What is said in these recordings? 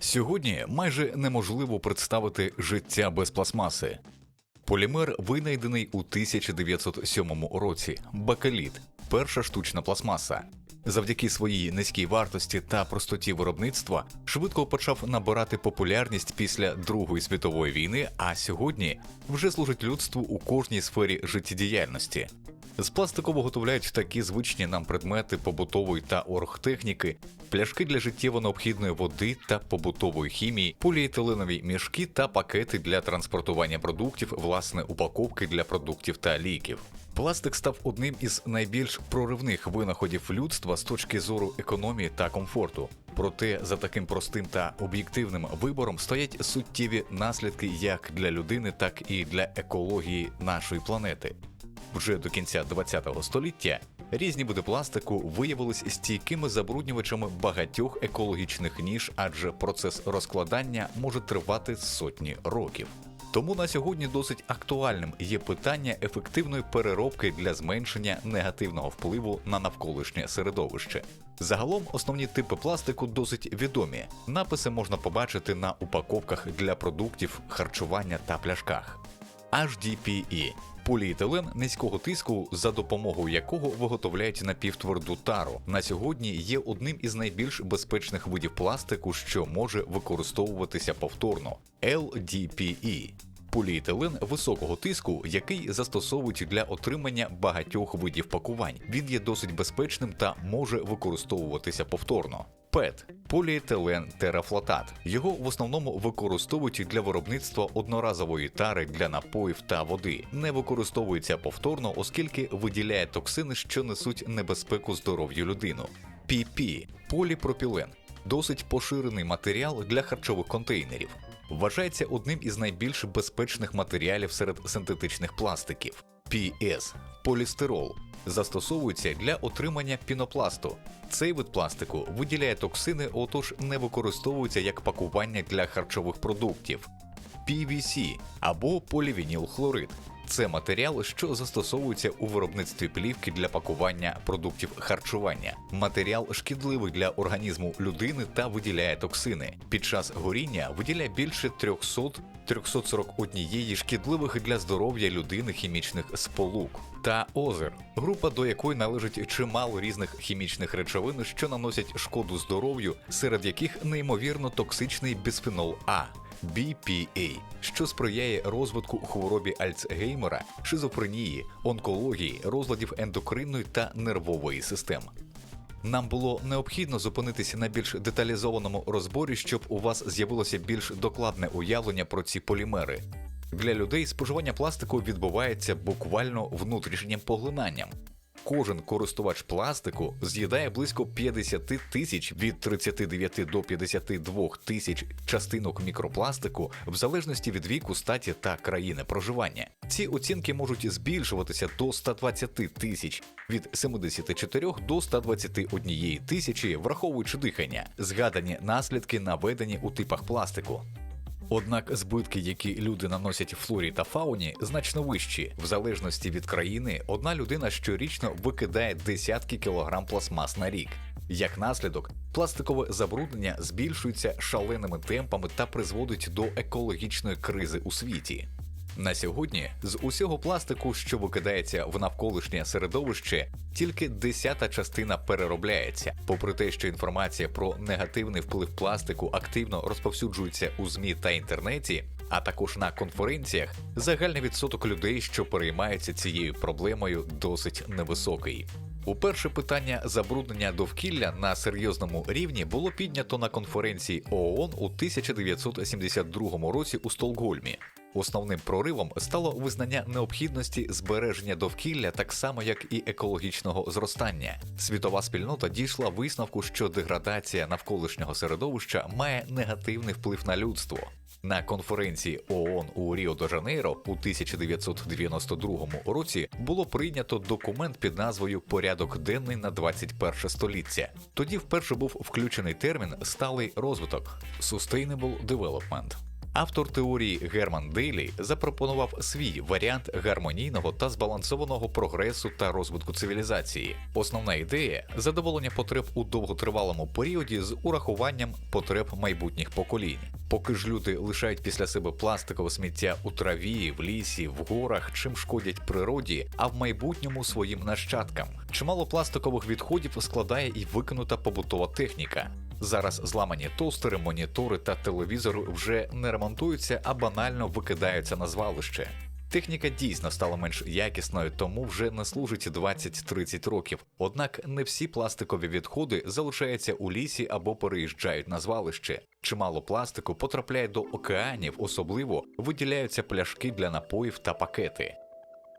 Сьогодні майже неможливо представити життя без пластмаси. Полімер винайдений у 1907 році. Бакаліт перша штучна пластмаса. Завдяки своїй низькій вартості та простоті виробництва швидко почав набирати популярність після Другої світової війни, а сьогодні вже служить людству у кожній сфері життєдіяльності. З пластику виготовляють такі звичні нам предмети побутової та оргтехніки, пляшки для життєво необхідної води та побутової хімії, поліетиленові мішки та пакети для транспортування продуктів, власне, упаковки для продуктів та ліків. Пластик став одним із найбільш проривних винаходів людства з точки зору економії та комфорту. Проте за таким простим та об'єктивним вибором стоять суттєві наслідки як для людини, так і для екології нашої планети. Вже до кінця ХХ століття різні види пластику виявились стійкими забруднювачами багатьох екологічних ніж, адже процес розкладання може тривати сотні років. Тому на сьогодні досить актуальним є питання ефективної переробки для зменшення негативного впливу на навколишнє середовище. Загалом основні типи пластику досить відомі. Написи можна побачити на упаковках для продуктів, харчування та пляшках. HDPE – поліетилен низького тиску, за допомогою якого виготовляють напівтверду тару. На сьогодні є одним із найбільш безпечних видів пластику, що може використовуватися повторно. LDPE – поліетилен високого тиску, який застосовують для отримання багатьох видів пакувань. Він є досить безпечним та може використовуватися повторно. ПЕТ поліетилен терафлотат. Його в основному використовують для виробництва одноразової тари для напоїв та води. Не використовується повторно, оскільки виділяє токсини, що несуть небезпеку здоров'ю людину. PP поліпропілен досить поширений матеріал для харчових контейнерів. Вважається одним із найбільш безпечних матеріалів серед синтетичних пластиків. PS полістирол застосовується для отримання пінопласту. Цей вид пластику виділяє токсини, отож не використовується як пакування для харчових продуктів. PVC або полівінілхлорид це матеріал, що застосовується у виробництві плівки для пакування продуктів харчування. Матеріал шкідливий для організму людини та виділяє токсини. Під час горіння виділяє більше 300 341 шкідливих для здоров'я людини хімічних сполук та озер, група до якої належить чимало різних хімічних речовин, що наносять шкоду здоров'ю, серед яких неймовірно токсичний бісфенол А. BPA, що сприяє розвитку хворобі Альцгеймера, шизофренії, онкології, розладів ендокринної та нервової систем. Нам було необхідно зупинитися на більш деталізованому розборі, щоб у вас з'явилося більш докладне уявлення про ці полімери. Для людей споживання пластику відбувається буквально внутрішнім поглинанням. Кожен користувач пластику з'їдає близько 50 тисяч від 39 до 52 тисяч частинок мікропластику в залежності від віку, статі та країни проживання. Ці оцінки можуть збільшуватися до 120 тисяч від 74 до 121 тисячі, враховуючи дихання. Згадані наслідки наведені у типах пластику. Однак збитки, які люди наносять флорі та фауні, значно вищі. В залежності від країни, одна людина щорічно викидає десятки кілограм пластмас на рік. Як наслідок, пластикове забруднення збільшується шаленими темпами та призводить до екологічної кризи у світі. На сьогодні з усього пластику, що викидається в навколишнє середовище, тільки десята частина переробляється. Попри те, що інформація про негативний вплив пластику активно розповсюджується у ЗМІ та інтернеті, а також на конференціях, загальний відсоток людей, що переймаються цією проблемою, досить невисокий. Уперше питання забруднення довкілля на серйозному рівні було піднято на конференції ООН у 1972 році у Стокгольмі. Основним проривом стало визнання необхідності збереження довкілля так само, як і екологічного зростання. Світова спільнота дійшла висновку, що деградація навколишнього середовища має негативний вплив на людство. На конференції ООН у Ріо де Жанейро у 1992 році було прийнято документ під назвою Порядок денний на 21 століття. Тоді вперше був включений термін сталий розвиток Sustainable Development. Автор теорії Герман Дейлі запропонував свій варіант гармонійного та збалансованого прогресу та розвитку цивілізації. Основна ідея задоволення потреб у довготривалому періоді з урахуванням потреб майбутніх поколінь. Поки ж люди лишають після себе пластикове сміття у траві, в лісі, в горах, чим шкодять природі, а в майбутньому своїм нащадкам. Чимало пластикових відходів складає і викинута побутова техніка. Зараз зламані тостери, монітори та телевізори вже не ремонтуються, а банально викидаються на звалище. Техніка дійсно стала менш якісною, тому вже не служить 20-30 років. Однак не всі пластикові відходи залишаються у лісі або переїжджають на звалище. Чимало пластику потрапляє до океанів, особливо виділяються пляшки для напоїв та пакети.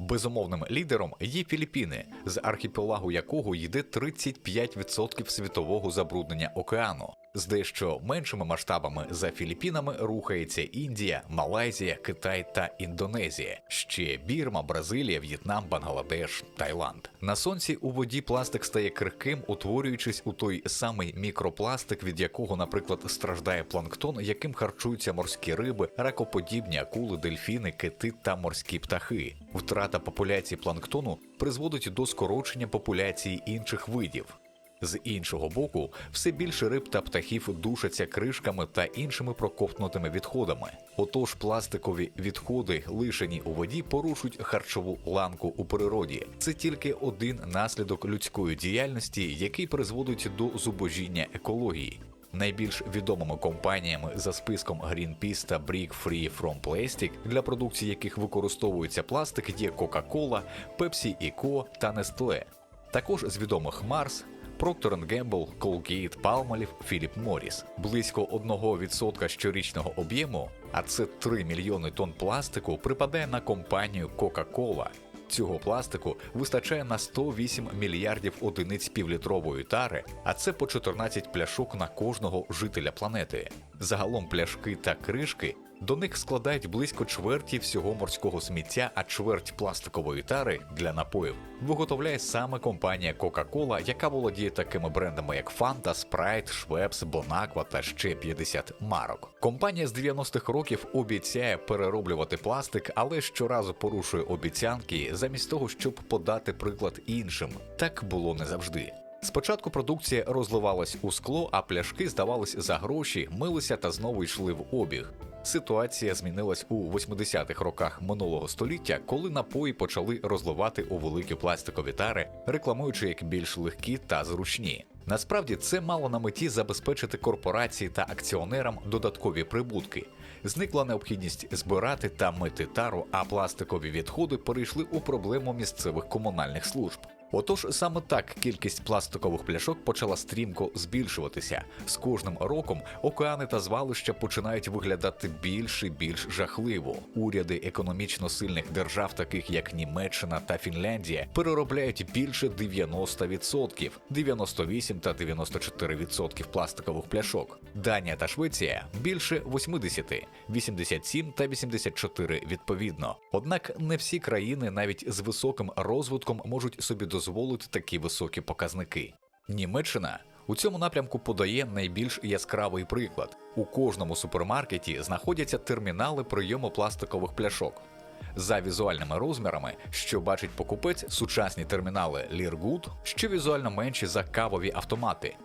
Безумовним лідером є Філіппіни, з архіпелагу якого йде 35% світового забруднення океану. З дещо меншими масштабами за Філіппінами рухається Індія, Малайзія, Китай та Індонезія, ще Бірма, Бразилія, В'єтнам, Бангладеш, Таїланд. На сонці у воді пластик стає крихким, утворюючись у той самий мікропластик, від якого, наприклад, страждає планктон, яким харчуються морські риби, ракоподібні акули, дельфіни, кити та морські птахи. Втрата популяції планктону призводить до скорочення популяції інших видів. З іншого боку, все більше риб та птахів душаться кришками та іншими проковтнутими відходами. Отож, пластикові відходи, лишені у воді, порушують харчову ланку у природі. Це тільки один наслідок людської діяльності, який призводить до зубожіння екології. Найбільш відомими компаніями за списком Greenpeace та Brick Free From Plastic, для продукції яких використовується пластик, є Coca-Cola, Pepsi Co та Nestle. Також з відомих Mars, Procter Gamble, Colgate, Palmolive, Philip Morris. Близько 1% щорічного об'єму, а це 3 мільйони тонн пластику, припадає на компанію Coca-Cola. Цього пластику вистачає на 108 мільярдів одиниць півлітрової тари, а це по 14 пляшок на кожного жителя планети. Загалом пляшки та кришки до них складають близько чверті всього морського сміття, а чверть пластикової тари для напоїв виготовляє саме компанія Coca-Cola, яка володіє такими брендами, як Fanta, Sprite, Schweppes, Bonaqua та ще 50 марок. Компанія з 90-х років обіцяє перероблювати пластик, але щоразу порушує обіцянки замість того, щоб подати приклад іншим. Так було не завжди. Спочатку продукція розливалась у скло, а пляшки здавались за гроші, милися та знову йшли в обіг. Ситуація змінилась у 80-х роках минулого століття, коли напої почали розливати у великі пластикові тари, рекламуючи як більш легкі та зручні. Насправді це мало на меті забезпечити корпорації та акціонерам додаткові прибутки. Зникла необхідність збирати та мити тару, а пластикові відходи перейшли у проблему місцевих комунальних служб. Отож, саме так кількість пластикових пляшок почала стрімко збільшуватися. З кожним роком океани та звалища починають виглядати більш і більш жахливо. Уряди економічно сильних держав, таких як Німеччина та Фінляндія, переробляють більше 90%, 98 та 94% пластикових пляшок. Данія та Швеція більше 80, 87 та 84 відповідно. Однак не всі країни, навіть з високим розвитком, можуть собі дозволити такі високі показники. Німеччина у цьому напрямку подає найбільш яскравий приклад. У кожному супермаркеті знаходяться термінали прийому пластикових пляшок. За візуальними розмірами, що бачить покупець, сучасні термінали Leargut, що візуально менші за кавові автомати.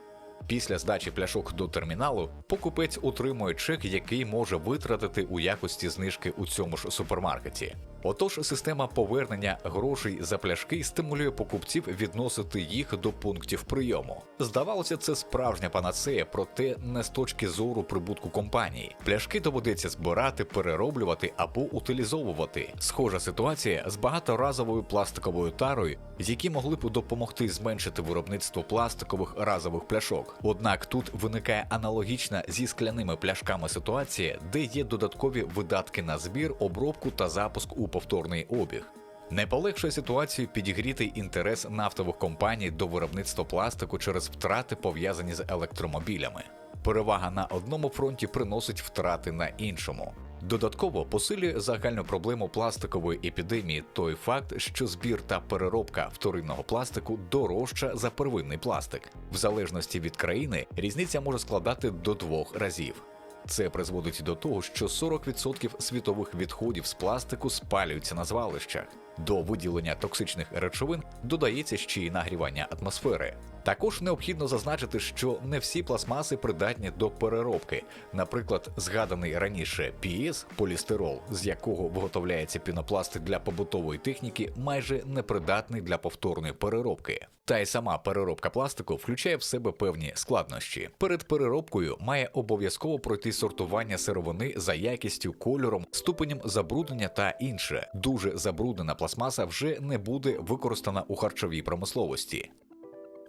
Після здачі пляшок до терміналу покупець отримує чек, який може витратити у якості знижки у цьому ж супермаркеті. Отож, система повернення грошей за пляшки стимулює покупців відносити їх до пунктів прийому. Здавалося, це справжня панацея, проте не з точки зору прибутку компанії. Пляшки доведеться збирати, перероблювати або утилізовувати. Схожа ситуація з багаторазовою пластиковою тарою, які могли б допомогти зменшити виробництво пластикових разових пляшок. Однак тут виникає аналогічна зі скляними пляшками ситуація, де є додаткові видатки на збір, обробку та запуск у повторний обіг. Не полегшує ситуацію підігрітий інтерес нафтових компаній до виробництва пластику через втрати, пов'язані з електромобілями. Перевага на одному фронті приносить втрати на іншому. Додатково посилює загальну проблему пластикової епідемії той факт, що збір та переробка вторинного пластику дорожча за первинний пластик. В залежності від країни різниця може складати до двох разів. Це призводить до того, що 40% світових відходів з пластику спалюються на звалищах. До виділення токсичних речовин додається ще й нагрівання атмосфери. Також необхідно зазначити, що не всі пластмаси придатні до переробки. Наприклад, згаданий раніше PS – полістирол, з якого виготовляється пінопласт для побутової техніки, майже непридатний для повторної переробки. Та й сама переробка пластику включає в себе певні складнощі. Перед переробкою має обов'язково пройти сортування сировини за якістю, кольором, ступенем забруднення та інше. Дуже забруднена пластмаса вже не буде використана у харчовій промисловості.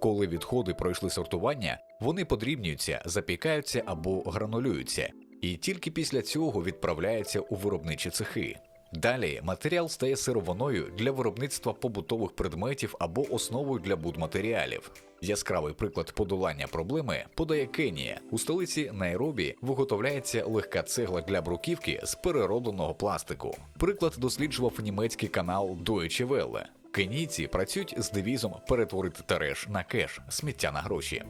Коли відходи пройшли сортування, вони подрібнюються, запікаються або гранулюються, і тільки після цього відправляються у виробничі цехи. Далі матеріал стає сировиною для виробництва побутових предметів або основою для будматеріалів. Яскравий приклад подолання проблеми подає Кенія. У столиці Найробі виготовляється легка цегла для бруківки з переробленого пластику. Приклад досліджував німецький канал Deutsche Welle. Кенійці працюють з девізом перетворити тереш на кеш, сміття на гроші.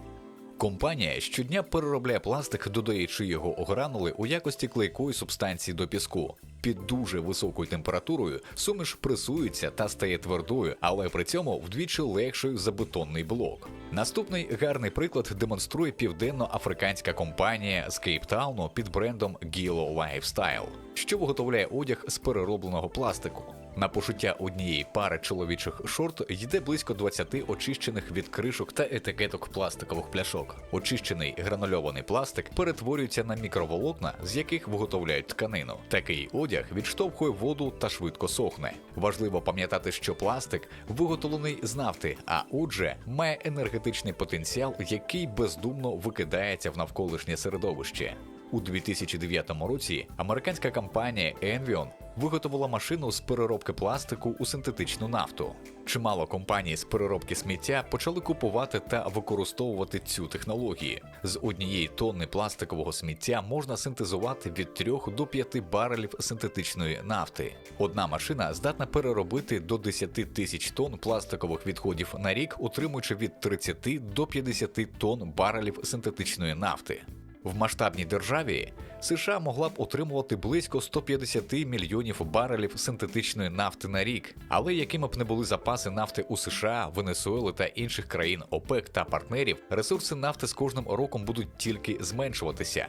Компанія щодня переробляє пластик, додаючи його гранули у якості клейкої субстанції до піску. Під дуже високою температурою суміш пресується та стає твердою, але при цьому вдвічі легшою за бетонний блок. Наступний гарний приклад демонструє південно-африканська компанія з Кейптауну під брендом Gilo Lifestyle, що виготовляє одяг з переробленого пластику. На пошиття однієї пари чоловічих шорт йде близько 20 очищених від кришок та етикеток пластикових пляшок. Очищений гранульований пластик перетворюється на мікроволокна, з яких виготовляють тканину. Такий одяг відштовхує воду та швидко сохне. Важливо пам'ятати, що пластик виготовлений з нафти, а отже, має енергетичний потенціал, який бездумно викидається в навколишнє середовище. У 2009 році американська компанія Envion виготовила машину з переробки пластику у синтетичну нафту. Чимало компаній з переробки сміття почали купувати та використовувати цю технологію. З однієї тонни пластикового сміття можна синтезувати від 3 до 5 барелів синтетичної нафти. Одна машина здатна переробити до 10 тисяч тонн пластикових відходів на рік, утримуючи від 30 до 50 тонн барелів синтетичної нафти. В масштабній державі США могла б отримувати близько 150 мільйонів барелів синтетичної нафти на рік, але якими б не були запаси нафти у США, Венесуели та інших країн ОПЕК та партнерів, ресурси нафти з кожним роком будуть тільки зменшуватися.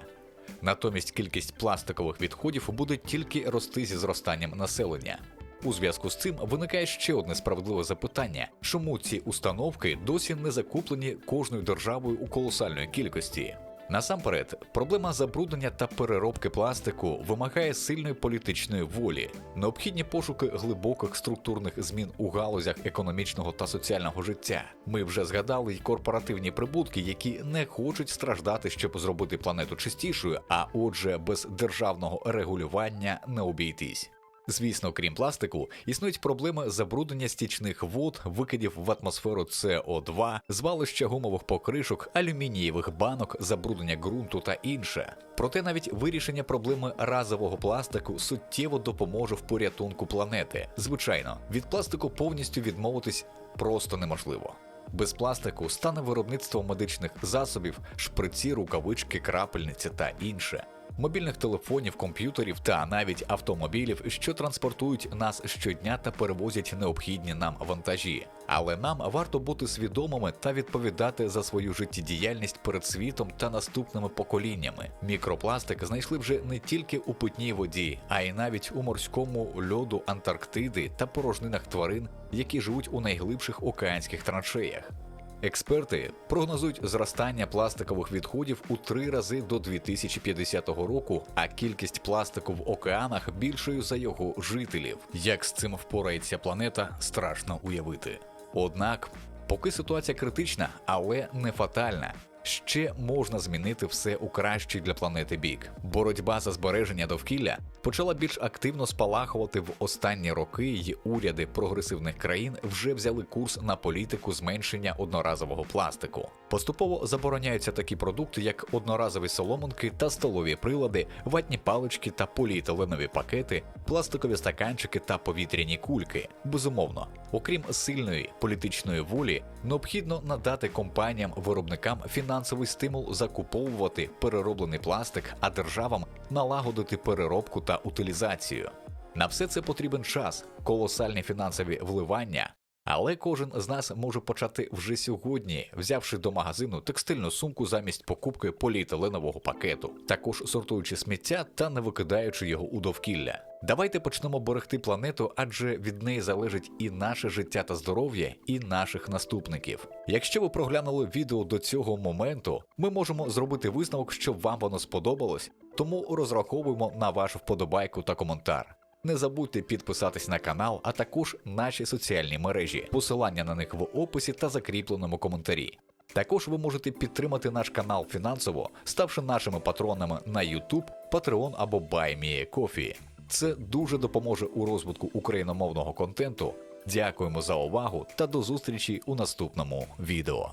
Натомість кількість пластикових відходів буде тільки рости зі зростанням населення. У зв'язку з цим виникає ще одне справедливе запитання: чому ці установки досі не закуплені кожною державою у колосальної кількості? Насамперед, проблема забруднення та переробки пластику вимагає сильної політичної волі, необхідні пошуки глибоких структурних змін у галузях економічного та соціального життя. Ми вже згадали й корпоративні прибутки, які не хочуть страждати, щоб зробити планету чистішою, а отже, без державного регулювання не обійтись. Звісно, крім пластику, існують проблеми забруднення стічних вод, викидів в атмосферу СО2, звалища гумових покришок, алюмінієвих банок, забруднення ґрунту та інше. Проте навіть вирішення проблеми разового пластику суттєво допоможе в порятунку планети. Звичайно, від пластику повністю відмовитись просто неможливо. Без пластику стане виробництво медичних засобів, шприці, рукавички, крапельниці та інше мобільних телефонів, комп'ютерів та навіть автомобілів, що транспортують нас щодня та перевозять необхідні нам вантажі. Але нам варто бути свідомими та відповідати за свою життєдіяльність перед світом та наступними поколіннями. Мікропластик знайшли вже не тільки у питній воді, а й навіть у морському льоду Антарктиди та порожнинах тварин, які живуть у найглибших океанських траншеях. Експерти прогнозують зростання пластикових відходів у три рази до 2050 року, а кількість пластику в океанах більшою за його жителів. Як з цим впорається планета, страшно уявити. Однак, поки ситуація критична, але не фатальна ще можна змінити все у кращий для планети бік. Боротьба за збереження довкілля почала більш активно спалахувати в останні роки, і уряди прогресивних країн вже взяли курс на політику зменшення одноразового пластику. Поступово забороняються такі продукти, як одноразові соломинки та столові прилади, ватні палички та поліетиленові пакети, пластикові стаканчики та повітряні кульки. Безумовно, окрім сильної політичної волі, необхідно надати компаніям-виробникам фінансові фінансовий стимул закуповувати перероблений пластик, а державам налагодити переробку та утилізацію. На все це потрібен час, колосальні фінансові вливання. Але кожен з нас може почати вже сьогодні, взявши до магазину текстильну сумку замість покупки поліетиленового пакету, також сортуючи сміття та не викидаючи його у довкілля. Давайте почнемо берегти планету, адже від неї залежить і наше життя та здоров'я, і наших наступників. Якщо ви проглянули відео до цього моменту, ми можемо зробити висновок, що вам воно сподобалось, тому розраховуємо на вашу вподобайку та коментар. Не забудьте підписатись на канал, а також наші соціальні мережі. Посилання на них в описі та закріпленому коментарі. Також ви можете підтримати наш канал фінансово, ставши нашими патронами на YouTube, Patreon або BuyMeACoffee. Це дуже допоможе у розвитку україномовного контенту. Дякуємо за увагу та до зустрічі у наступному відео.